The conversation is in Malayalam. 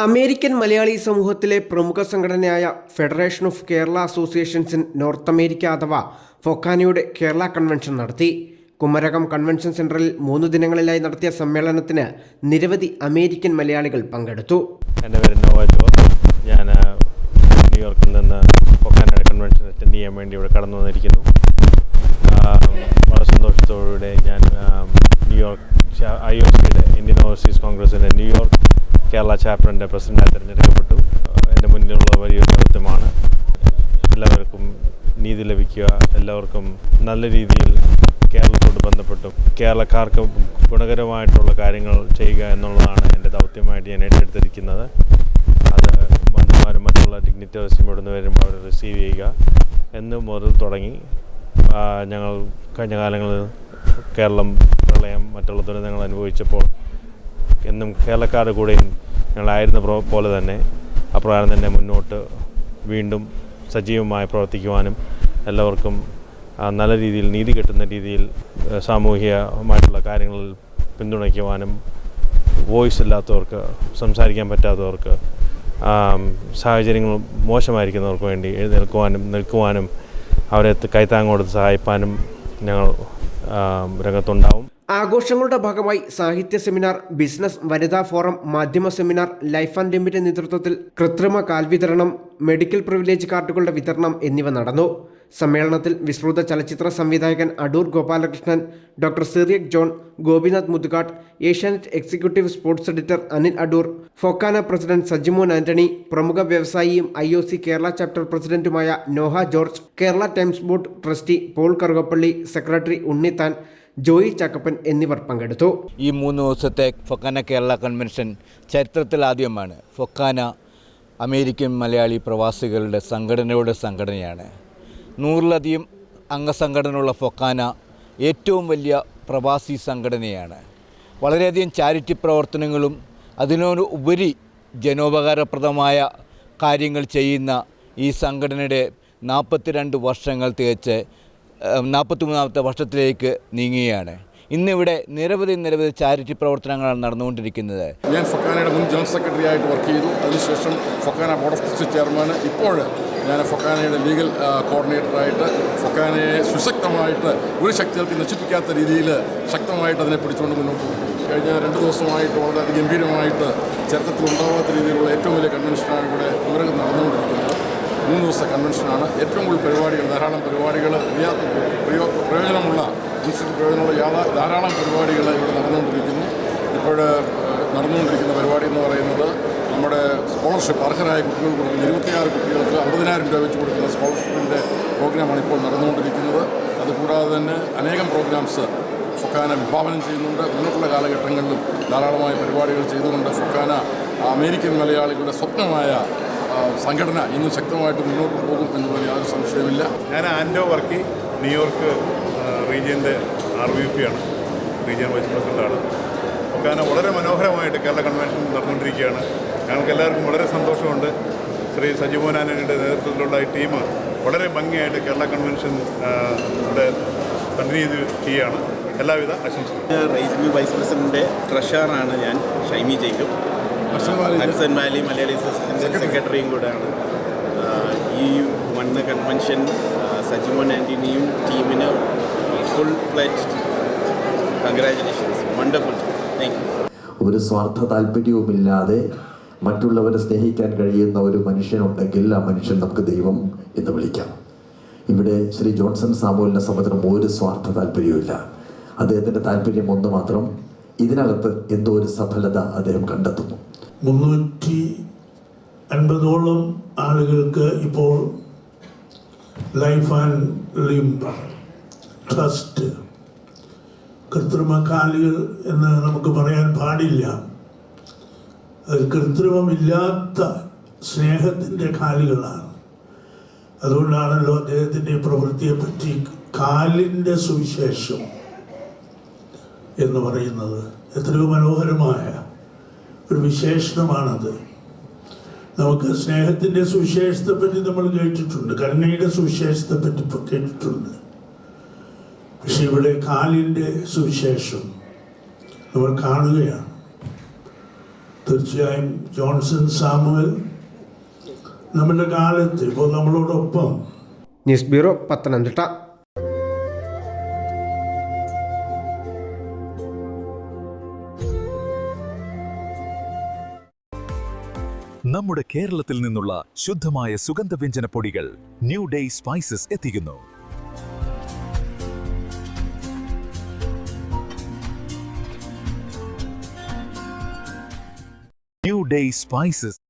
അമേരിക്കൻ മലയാളി സമൂഹത്തിലെ പ്രമുഖ സംഘടനയായ federation of Kerala associations in north America അഥവാ ഫൊക്കാനയുടെ കേരള കൺവെൻഷൻ നടത്തി. കുമരകം കൺവെൻഷൻ സെന്ററിൽ മൂന്ന് ദിനങ്ങളിലായി നടത്തിയ സമ്മേളനത്തിന് നിരവധി അമേരിക്കൻ മലയാളികൾ പങ്കെടുത്തു. എന്റെ പേര് ഞാൻ ന്യൂയോർക്കിൽ നിന്ന് ഫൊക്കാനയുടെ കൺവെൻഷൻ അറ്റൻഡ് ചെയ്യാൻ വേണ്ടി ഇവിടെ കടന്നു വന്നിരിക്കുന്നു. വളരെ സന്തോഷത്തോടെ ഞാൻ ന്യൂയോർക്ക് ഐ ഒ സിയുടെ ഇന്ത്യൻ ഓവർസീസ് കോൺഗ്രസിന്റെ ന്യൂയോർക്ക് കേരള ചാപ്റ്ററിന്റെ പ്രസിഡന്റായി തിരഞ്ഞെടുക്കപ്പെട്ടു. എന്റെ മുന്നിലുള്ള വലിയൊരു ദൗത്യമാണ് എല്ലാവർക്കും നീതി ലഭിക്കുക. എല്ലാവർക്കും നല്ല രീതിയിൽ കേരളത്തോട് ബന്ധപ്പെട്ടും. കേരളക്കാർക്ക് ഗുണകരമായിട്ടുള്ള കാര്യങ്ങൾ ചെയ്യുക എന്നുള്ളതാണ് എന്റെ ദൗത്യമായിട്ട് ഞാൻ ഏറ്റെടുത്തിരിക്കുന്നത്. അത് മന്ത്രിമാരും മറ്റുള്ള ഡിഗ്നിറ്റേഴ്സും ഇവിടുന്ന് വരുമ്പോൾ അവർ റിസീവ് ചെയ്യുക. എന്ന് മുതൽ തുടങ്ങി. ഞങ്ങൾ കഴിഞ്ഞ കാലങ്ങളിൽ കേരളം പ്രളയം മറ്റുള്ള ദുരന്തങ്ങൾ അനുഭവിച്ചപ്പോൾ എന്നും കേരളക്കാരുടെ കൂടെയും ഞങ്ങളായിരുന്ന പ്രോ- പോലെ തന്നെ. അപ്രകാരം തന്നെ മുന്നോട്ട് വീണ്ടും സജീവമായി പ്രവർത്തിക്കുവാനും എല്ലാവർക്കും നല്ല രീതിയിൽ നീതി കിട്ടുന്ന രീതിയിൽ സാമൂഹികമായിട്ടുള്ള കാര്യങ്ങളിൽ പിന്തുണയ്ക്കുവാനും വോയിസ് ഇല്ലാത്തവർക്ക് സംസാരിക്കാൻ പറ്റാത്തവർക്ക് സാഹചര്യങ്ങൾ മോശമായിരിക്കുന്നവർക്ക് വേണ്ടി എഴുന്നേൽക്കുവാനും നിൽക്കുവാനും അവരെ കൈത്താങ്ങോട് സഹായിപ്പാനും ഞങ്ങൾ രംഗത്തുണ്ടാവും. ആഘോഷങ്ങളുടെ ഭാഗമായി സാഹിത്യ സെമിനാർ ബിസിനസ് വനിതാ ഫോറം മാധ്യമ സെമിനാർ ലൈഫ് ആൻഡ് ലിമിറ്റ് നേതൃത്വത്തിൽ കൃത്രിമ കാൽ വിതരണം മെഡിക്കൽ പ്രിവിലേജ് കാർഡുകളുടെ വിതരണം എന്നിവ നടന്നു. സമ്മേളനത്തിൽ വിശ്രുത ചലച്ചിത്ര സംവിധായകൻ Adoor Gopalakrishnan doctor Cyriac John Gopinath Muthukad Asianet executive sports editor Anil Adoor FOKANA president Sajimon Antony പ്രമുഖ വ്യവസായിയും I O C Kerala chapter പ്രസിഡന്റുമായ Noah George Kerala Times board trustee Paul Karukappally secretary Unnithan Joy Chakkappan എന്നിവർ പങ്കെടുത്തു. ഈ മൂന്ന് ദിവസത്തെ ഫൊക്കാന കേരള കൺവെൻഷൻ ചരിത്രത്തിൽ ആദ്യമാണ്. ഫൊക്കാന അമേരിക്കൻ മലയാളി പ്രവാസികളുടെ സംഘടനയുടെ സംഘടനയാണ്. നൂറിലധികം അംഗസംഘടനയുള്ള ഫൊക്കാന ഏറ്റവും വലിയ പ്രവാസി സംഘടനയാണ്. വളരെയധികം ചാരിറ്റി പ്രവർത്തനങ്ങളും അതിനോട് ഉപരി ജനോപകാരപ്രദമായ കാര്യങ്ങൾ ചെയ്യുന്ന ഈ സംഘടനയുടെ നാൽപ്പത്തിരണ്ട് വർഷങ്ങൾ തികച്ച് നാൽപ്പത്തി മൂന്നാമത്തെ വർഷത്തിലേക്ക് നീങ്ങുകയാണ്. ഇന്നിവിടെ നിരവധി നിരവധി ചാരിറ്റി പ്രവർത്തനങ്ങളാണ് നടന്നുകൊണ്ടിരിക്കുന്നത്. ഞാൻ ഫൊക്കാനയുടെ മുൻ ജനറൽ സെക്രട്ടറി ആയിട്ട് വർക്ക് ചെയ്തു. അതിനുശേഷം FOKANA board of trustee chairman ഇപ്പോൾ ഞാൻ ഫൊക്കാനയുടെ ലീഗൽ കോർഡിനേറ്ററായിട്ട് ഫൊക്കാനയെ സുശക്തമായിട്ട് ഒരു ശക്തികൾക്ക് നശിപ്പിക്കാത്ത രീതിയിൽ ശക്തമായിട്ട് അതിനെ പിടിച്ചുകൊണ്ട് മുന്നോട്ട് പോകും കഴിഞ്ഞ രണ്ട് ദിവസമായിട്ട് വളരെ ഗംഭീരമായിട്ട് ചരിത്രത്തിൽ ഉണ്ടാവാത്ത രീതിയിലുള്ള ഏറ്റവും വലിയ കൺവെൻഷനാണ് മൂന്ന് ദിവസത്തെ കൺവെൻഷനാണ് ഏറ്റവും കൂടുതൽ പരിപാടികൾ ധാരാളം പരിപാടികൾ പ്രയോജനമുള്ള ഇൻസ്റ്റിറ്റ്യൂട്ട് പ്രയോജനമുള്ള ധാരാളം പരിപാടികൾ ഇവിടെ നടന്നുകൊണ്ടിരിക്കുന്നു. ഇപ്പോൾ നടന്നുകൊണ്ടിരിക്കുന്ന പരിപാടി എന്ന് പറയുന്നത് നമ്മുടെ സ്കോളർഷിപ്പ് അർഹരായ കുട്ടികൾക്ക് കൊടുക്കുന്ന ഇരുപത്തിയാറ് കുട്ടികൾക്ക് അമ്പതിനായിരം രൂപ വെച്ച് കൊടുക്കുന്ന സ്കോളർഷിപ്പിന്റെ പ്രോഗ്രാമാണ് ഇപ്പോൾ നടന്നുകൊണ്ടിരിക്കുന്നത്. അതുകൂടാതെ തന്നെ അനേകം പ്രോഗ്രാംസ് ഫൊക്കാന വിഭാവനം ചെയ്യുന്നുണ്ട്. മുന്നോട്ടുള്ള കാലഘട്ടങ്ങളിലും ധാരാളമായ പരിപാടികൾ ചെയ്തുകൊണ്ട് ഫൊക്കാന അമേരിക്കൻ മലയാളികളുടെ സ്വപ്നമായ സംഘടന ഇന്ന് ശക്തമായിട്ട് മുന്നോട്ട് പോകും എന്നുള്ളതിൽ യാതൊരു സംശയമില്ല ഞാൻ ആൻഡോ വർക്കി ന്യൂയോർക്ക് റീജിയന്റെ ആർ വി പി ആണ്. റീജിയൻ വൈസ് പ്രസിഡന്റാണ് ഒക്കാന വളരെ മനോഹരമായിട്ട് കേരള കൺവെൻഷൻ നടന്നുകൊണ്ടിരിക്കുകയാണ്. ഞങ്ങൾക്ക് എല്ലാവർക്കും വളരെ സന്തോഷമുണ്ട്. ശ്രീ സജിമോനാനയുടെ നേതൃത്വത്തിലുള്ള ഈ ടീം വളരെ ഭംഗിയായിട്ട് കേരള കൺവെൻഷൻ കണ്ടിന്യൂ ചെയ്ത് ചെയ്യുകയാണ്. എല്ലാവിധ ആശംസകളും. റേസിംഗ് വൈസ് പ്രസിഡന്റിന്റെ ട്രഷറാണ് ഞാൻ Shaimi Jacob Hudson Valley Malayali അസോസിയേഷന്റെ സെക്രട്ടറിയും കൂടെയാണ്. ഈ വന്ന കൺവെൻഷൻ സജിമോൻ ആന്റണിയും ടീമിന് full flat congratulations wonderful thank you ഒരു സ്വാർത്ഥ താല്പര്യവുമില്ലാതെ മറ്റുള്ളവരെ സ്നേഹിക്കാൻ കഴിയുന്ന ഒരു മനുഷ്യനുണ്ടെങ്കിൽ ആ മനുഷ്യൻ നമുക്ക് ദൈവം എന്ന് വിളിക്കാം. ഇവിടെ ശ്രീ ജോൺസൺ സാമുവലിനെ സംബന്ധിച്ചിടം ഒരു സ്വാർത്ഥ താല്പര്യവുമില്ല. അദ്ദേഹത്തിന്റെ താല്പര്യം ഒന്ന് മാത്രം ഇതിനകത്ത് എന്തോ ഒരു സഫലത അദ്ദേഹം കണ്ടെത്തുന്നു. മുന്നൂറ്റി അൻപതോളം ആളുകൾക്ക് ഇപ്പോൾ ലൈഫ് ആൻഡ് ലിംബ ട്രസ്റ്റ് കൃത്രിമ കാലുകൾ എന്ന് നമുക്ക് പറയാൻ പാടില്ല. അത് കൃത്രിമമില്ലാത്ത സ്നേഹത്തിന്റെ കാലുകളാണ്. അതുകൊണ്ടാണല്ലോ അദ്ദേഹത്തിന്റെ ഈ പ്രവൃത്തിയെ പറ്റി കാലിന്റെ സുവിശേഷം എന്ന് പറയുന്നത്. എത്രയോ മനോഹരമായ ഒരു വിശേഷണമാണത്. നമുക്ക് സ്നേഹത്തിന്റെ സുവിശേഷത്തെ പറ്റി നമ്മൾ കേട്ടിട്ടുണ്ട്. കരുണയുടെ സുവിശേഷത്തെ പറ്റി ഇപ്പോൾ കേട്ടിട്ടുണ്ട്. പക്ഷെ ഇവിടെ കാലിന്റെ സുവിശേഷം നമ്മൾ കാണുകയാണ്. തീർച്ചയായും ജോൺസൺ സാമുവൽ നമ്മുടെ കാലത്ത് ഇപ്പോൾ നമ്മളോടൊപ്പം. News bureau Pathanamthitta. നമ്മുടെ കേരളത്തിൽ നിന്നുള്ള ശുദ്ധമായ സുഗന്ധവ്യഞ്ജന പൊടികൾ ന്യൂ ഡേ സ്പൈസസ് എത്തിക്കുന്നു. New day spices